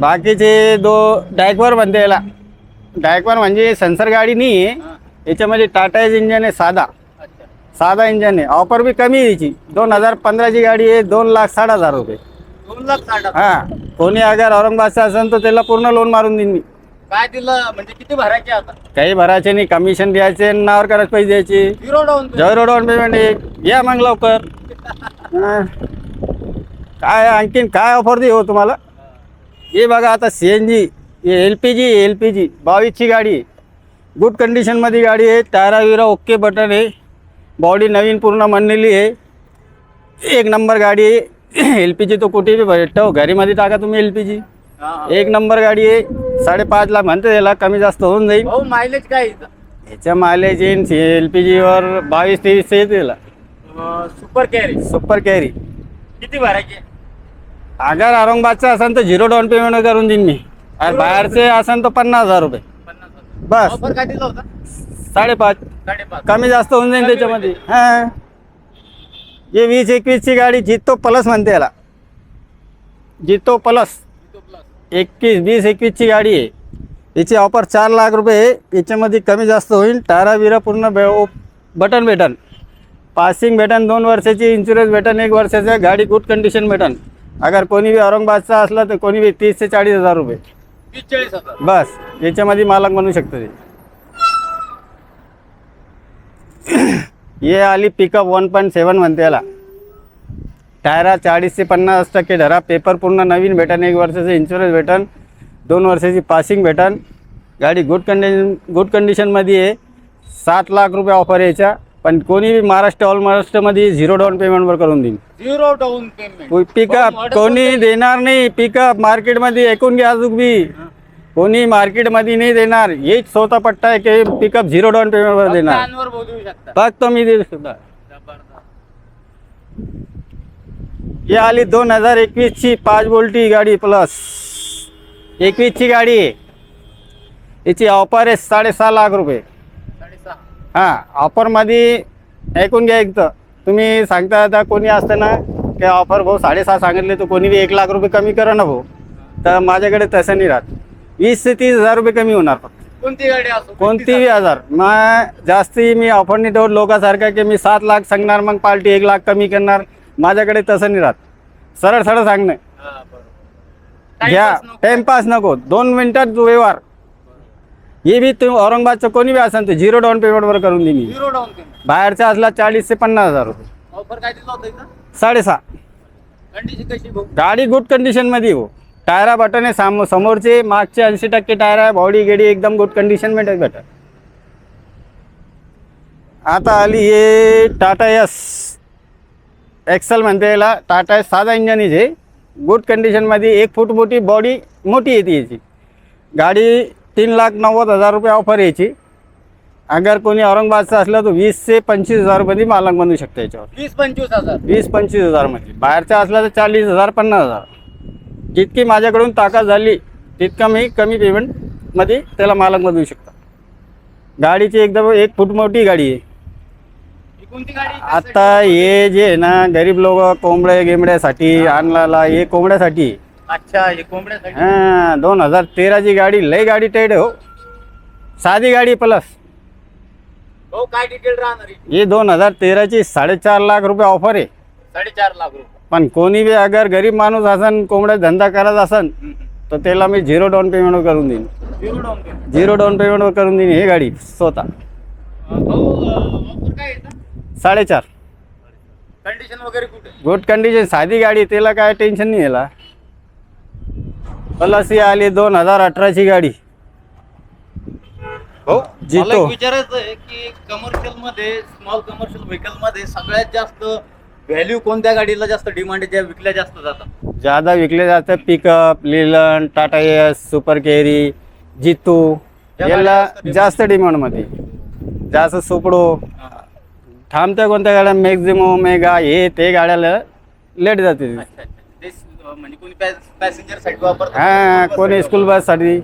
बाकीचे दो डायकवर म्हणते याला. डायकवर म्हणजे सेन्सर गाडी नाही आहे. याच्यामध्ये टाटाच इंजन आहे साधा. साधा इंजन आहे. ऑफर बी कमी आहे याची. दोन हजार पंधराची गाडी आहे दोन लाख साठ हजार रुपये. दोन लाख साठ हजार. हा. कोणी अगर औरंगाबादचा असेल तर त्याला पूर्ण लोन मारून देईन मी. काय दिलं? म्हणजे किती भरायचे आता? काही भरायचे नाही. कमिशन द्यायचे नावर करायचे पैसे द्यायचे. झिरो डाऊन जय रोड ऑन पेमेंट आहे या मग लवकर. हा. काय आणखीन काय ऑफर दे हो तुम्हाला? हे बघा आता C N G L P G L P G बावीसची गाडी आहे. गुड कंडिशनमध्ये गाडी आहे. टायरा विरा ओके बटन आहे. बॉडी नवीन पूर्ण बनलेली आहे. एक नंबर गाडी आहे. एल पी जी तो कुठे बी भेटतो घरीमध्ये टाका तुम्ही एल पी जी एक नंबर गाडी आहे. साडेपाचला म्हणते त्याला कमी जास्त होऊन जाईल. मायलेज काय? ह्याच्या मायलेज येईन एल पी जीवर बावीस तेवीस येते त्याला. सुपर कॅरी सुपर कॅरी किती भरायचे? अगर औरंगाबादचं असेल तर झिरो डाऊन पेमेंट करून देईन मी. आणि बाहेरचे असेल तर पन्नास हजार रुपये. बस. ऑफर काय दिला होता? साडेपाच. साडेपाच. कमी जास्त होऊन जाईल त्याच्यामध्ये. हां. वीस एकवीसची गाडी जितो प्लस म्हणते याला. जितो प्लस. एकवीस वीस एकवीसची गाडी आहे. याची ऑफर चार लाख रुपये आहे. याच्यामध्ये कमी जास्त होईल. टारा बिरा पूर्ण बे बटन भेटन. पासिंग भेटन दोन वर्षाची इन्शुरन्स भेटन एक वर्षाचं गाडी गुड कंडिशन भेटन. अगर कोणी बी औरंगाबादचा असला तर कोणी बी तीस ते चाळीस हजार रुपये. तीस चाळीस हजार. बस याच्यामध्ये मालक बनू शकतो ते. हे आली पिकअप वन पॉईंट सेवन म्हणते याला. टायरा चाळीस ते पन्नास टक्के धरा. पेपर पूर्ण नवीन भेटन. एक वर्षाचं इन्शुरन्स भेटन. दोन वर्षाची पासिंग भेटन. गाडी गुड कंडिशन गुड कंडिशनमध्ये आहे सात लाख रुपये ऑफर यायच्या पण कोणी महाराष्ट्र ऑल महाराष्ट्रामध्ये झिरो डाऊन पेमेंटवर करून देईन झिरो डाऊन पेमेंट पिकअप कोणी देणार नाही पिकअप मार्केटमध्ये ऐकून घ्या अजून बी. कोणी मार्केटमध्ये नाही देणार. हेच स्वतः पट्टा आहे की पिकअप झिरो डाऊन पेमेंटवर देणार. शकता. फक्त मी देऊ सुद्धा जबरदस्त. ही आली दोन हजार एकवीसची पाच बोल्टी गाडी प्लस एकवीसची गाडी. आहे याची ऑफर आहे साडेसहा लाख रुपये. हां ऑफरमध्ये ऐकून घ्या एक तर. तुम्ही सांगता आता कोणी असतं ना की ऑफर भाऊ साडेसहा सांगितले तर कोणी एक लाख रुपये कमी करा ना भाऊ. तर माझ्याकडे तसं नाही राहत. वीस ते तीस हजार रुपये कमी होणार फक्त. कोणती गाडी असो कोणतीही हजार? मग जास्ती मी ऑफर नाही ठेवत लोकांसारखा की मी सात लाख सांगणार मग पार्टी एक लाख कमी करणार. माझ्याकडे तसं नाही राहत. सरळ सरळ सांगणं. घ्या. टाइमपास नको. दोन मिनिटात व्यवहार. हे बी तुम्ही औरंगाबादचं कोणी बी असेल तर झिरो डाऊन पेमेंटवर करून देईन झिरो डाऊन पेमेंट बाहेरचा असला चाळीस ते पन्नास हजार रुपये। ऑफर काय दिलं होतं इथं? साडेसहा कंडिशन कशी गाडी गुड कंडिशनमध्ये हो। टायरा बटन आहे साम समोरचे मागचे ऐंशी टक्के टायर आहे बॉडी गेडी एकदम गुड कंडिशनमध्ये भेटत आता आली हे टाटा यस एक्सेल म्हणते याला टाटा एस साधा इंजन आहे गुड कंडिशनमध्ये एक फूट मोठी बॉडी मोठी येते याची. गाडी तीन लाख नव्वद हजार रुपये ऑफर यायची. अगर कोणी औरंगाबादचं असलं तर वीस ते पंचवीस हजार रुपये मालक बनवू शकतो याच्यावर. वीस पंचवीस हजार. वीस पंचवीस हजारमध्ये बाहेरचा असला तर चाळीस हजार पन्नास हजार. जितकी माझ्याकडून ताकद झाली तितका मी कमी पेमेंटमध्ये त्याला मालक बनवू शकतो. गाडीची एकदम एक फूट मोठी गाडी आहे. ही कोणती गाडी? आता हे जे आहे ना गरीब लोक कोंबड्या गिंबड्यासाठी आणला हे कोंबड्यासाठी. अच्छा हे कोंबड्यासाठी? हां दोन हजार तेराची गाडी लई गाडी टाईट आहे हो. साधी गाडी प्लस भाऊ काय डिटेल राहणार आहे? हे दोन हजार तेराची साडेचार लाख रुपये ऑफर आहे. साडेचार लाख रुपये. पण कोणी बी अगर गरीब माणूस असन कोंबड्या धंदा करत असन तर त्याला मी झिरो डाऊन पेमेंटवर करून देईन. Zero down payment zero down पेमेंटवर करून देईन हे गाडी स्वतः. भाऊ ऑफर काय येतं साडेचार. कंडिशन वगैरे कुठे? गुड कंडिशन साधी गाडी त्याला काय टेन्शन नाही याला. प्लस ही आली दोन हजार अठराची गाडी. भाऊ जितो. मला एक विचारायचं आहे की कमर्शियलमध्ये स्मॉल कमर्शियल व्हेकलमध्ये सगळ्यात जास्त व्हॅल्यू कोणत्या गाडीला जास्त डिमांड आहे ज्या विकल्या जास्त जातात? ज्यादा विकले जातं पिकअप लिलन टाटा एस सुपर केरी जितू या याला गाड्या जास्त डिमांडमध्ये जास्त सुपडो. थांबत्या कोणत्या गाड्या? मॅक्झिमो मेगा हे ते गाड्याला लेट जाते. अच्छा अच्छा. म्हणजे कोणी पॅसेंजरसाठी वापरतात हां कोणी स्कूल बससाठी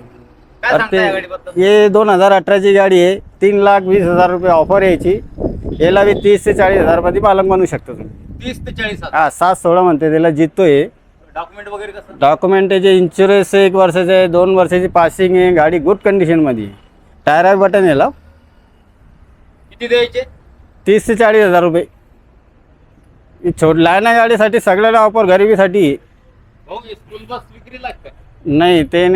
काय तर सांगता या ते गाडीबद्दल? हे दोन हजार अठराची गाडी आहे. तीन लाख वीस हजार रुपये ऑफर यायची. याला बी तीस ते चाळीस हजारमध्ये पालक बनवू शकतो तुम्ही. तीस ते चाळीस हा सात सोळा म्हणते त्याला जिततो आहे डॉक्युमेंट वगैरे कसं? डॉक्युमेंटचे इन्शुरन्स एक वर्षाचे आहे दोन वर्षाची पासिंग आहे गाडी गुड कंडिशनमध्ये आहे टायर बटन आहे लाव किती द्यायचे? तीस ते चाळीस हजार रुपये. ही छोट लहान्या गाडीसाठी सगळ्याला ऑफर गरिबीसाठी. आहे. नाही ते नाही.